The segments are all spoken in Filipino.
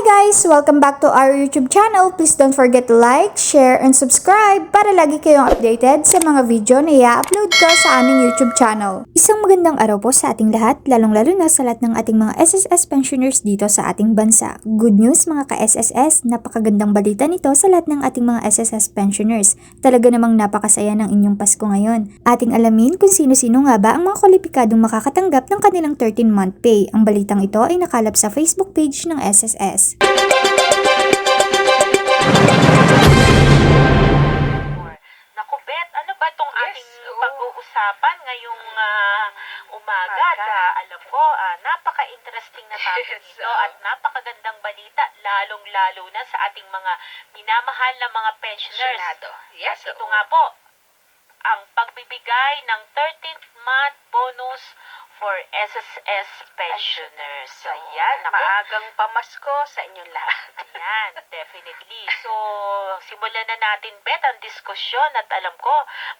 guys! Welcome back to our YouTube channel. Please don't forget to like, share, and subscribe para lagi kayong updated sa mga video na i-upload ko sa aming YouTube channel. Isang magandang araw po sa ating lahat, lalong-lalo na sa lahat ng ating mga SSS pensioners dito sa ating bansa. Good news mga ka-SSS, napakagandang balita nito sa lahat ng ating mga SSS pensioners. Talaga namang napakasaya ng inyong Pasko ngayon. Ating alamin kung sino-sino nga ba ang mga kwalipikadong makakatanggap ng kanilang 13-month pay. Ang balitang ito ay nakalap sa Facebook page ng SSS. Naku, Beth, ano ba itong Yes, ating oo. pag-uusapan ngayong ah, umaga? Umaga. Alam ko, ah, napaka-interesting na topic Yes, ito oo. at napakagandang balita, lalong-lalo na sa ating mga minamahal na mga pensioners. Senado. Yes, At ito oo. nga po, ang pagbibigay ng 13th month bonus for SSS pensioners. Ayan, Maagang pamasko sa inyong lahat. Ayan, definitely. So, simulan na natin, Bet, ang diskusyon at alam ko,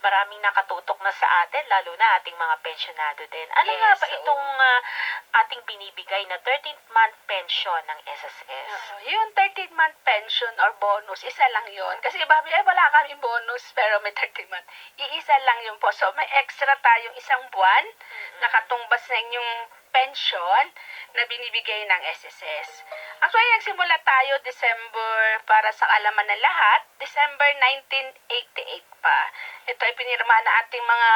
maraming nakatutok na sa atin, lalo na ating mga pensionado din. Ano Yes, nga ba oo. itong ah, ating binibigay na 13th month pension ng SSS? Oo, yung 13 month pension or bonus, isa lang yon Kasi iba, eh, wala kaming bonus, pero may 13 month. Iisa lang yun po. So, may extra tayong isang buwan na katumbas na inyong pension na binibigay ng SSS. Actually, nagsimula tayo December para sa kalaman ng lahat, December 1988 pa. Ito ay pinirma na ating mga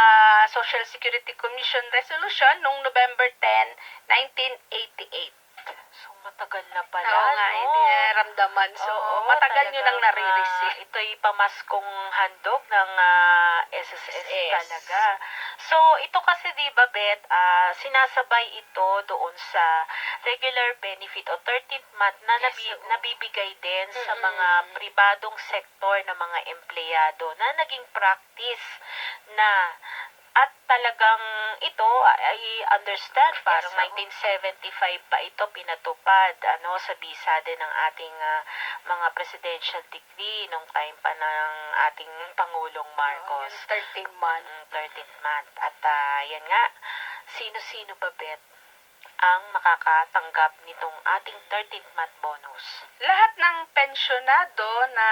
Social Security Commission resolution noong November 10, 1988. So, matagal na pala, Oo nga, no? hindi nararamdaman. So, Oo, matagal nyo nang talagang, nare-receive. ah, ito'y pamaskong handog ng ah, SSS SSS. talaga. So, ito kasi, di ba, Beth, ah, sinasabay ito doon sa regular benefit o 13th month na Yes, nabi- oo. nabibigay din sa Mm-mm. mga pribadong sektor ng mga empleyado na naging practice na at talagang ito ay understand parang oo. 1975 pa ito pinatupad ano sa bisa din ng ating ah, mga presidential decree nung time pa ng ating Pangulong Marcos. Yung 13 month. Mm, 13th month. At ah, yan nga, sino-sino ba bet ang makakatanggap nitong ating 13th month bonus? Lahat ng pensyonado na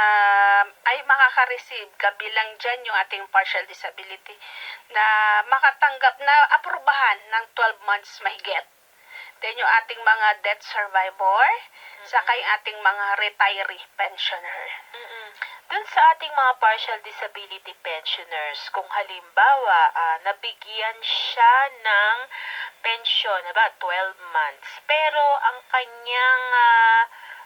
ay makaka-receive, kabilang dyan yung ating partial disability, na makatanggap na aprubahan ng 12 months mahigit. Then yung ating mga death survivor, saka yung ating mga retiree pensioner. mm Dun sa ating mga partial disability pensioners, kung halimbawa ah, nabigyan siya ng pensyon, ba 12 months, pero ang kanyang ah,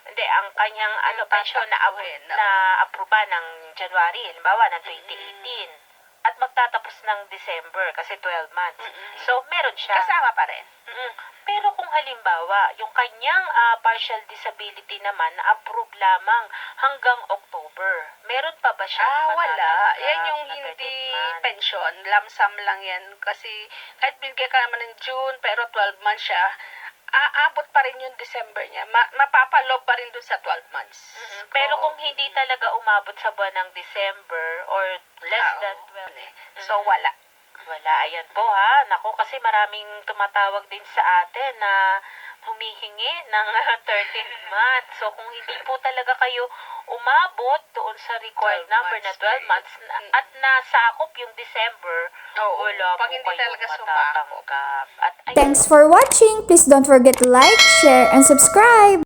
hindi, ang kanyang ano, Yung pensyon na, tatakbuhin, oo. na aproba ng January, halimbawa ng 2018, at magtatapos ng December kasi 12 months. Mm-mm. So, meron siya. Kasama pa rin. Mm. Pero kung halimbawa, yung kanyang ah, partial disability naman na-approve lamang hanggang October, meron pa ba siya? Ah, wala. Yan yung na hindi 13th month? pension. Lamsam lang yan. Kasi kahit bigay ka naman ng June, pero 12 months siya, aabot pa rin yung December niya. Ma- mapapalob pa rin dun sa 12 months. Mm-mm. Pero kung hindi talaga umabot sa buwan ng December or less Ah, than oo. 12, So, Mm. wala. Wala, ayan po ha. Nako, kasi maraming tumatawag din sa atin na humihingi ng 13th month. So, kung hindi po talaga kayo umabot doon sa required 12 number na months 12 period. months na- Mm. at nasakop yung December, Oo, wala pag po hindi kayong talaga sumakop. matatanggap. At Thanks for watching! Please don't forget to like, share, and subscribe!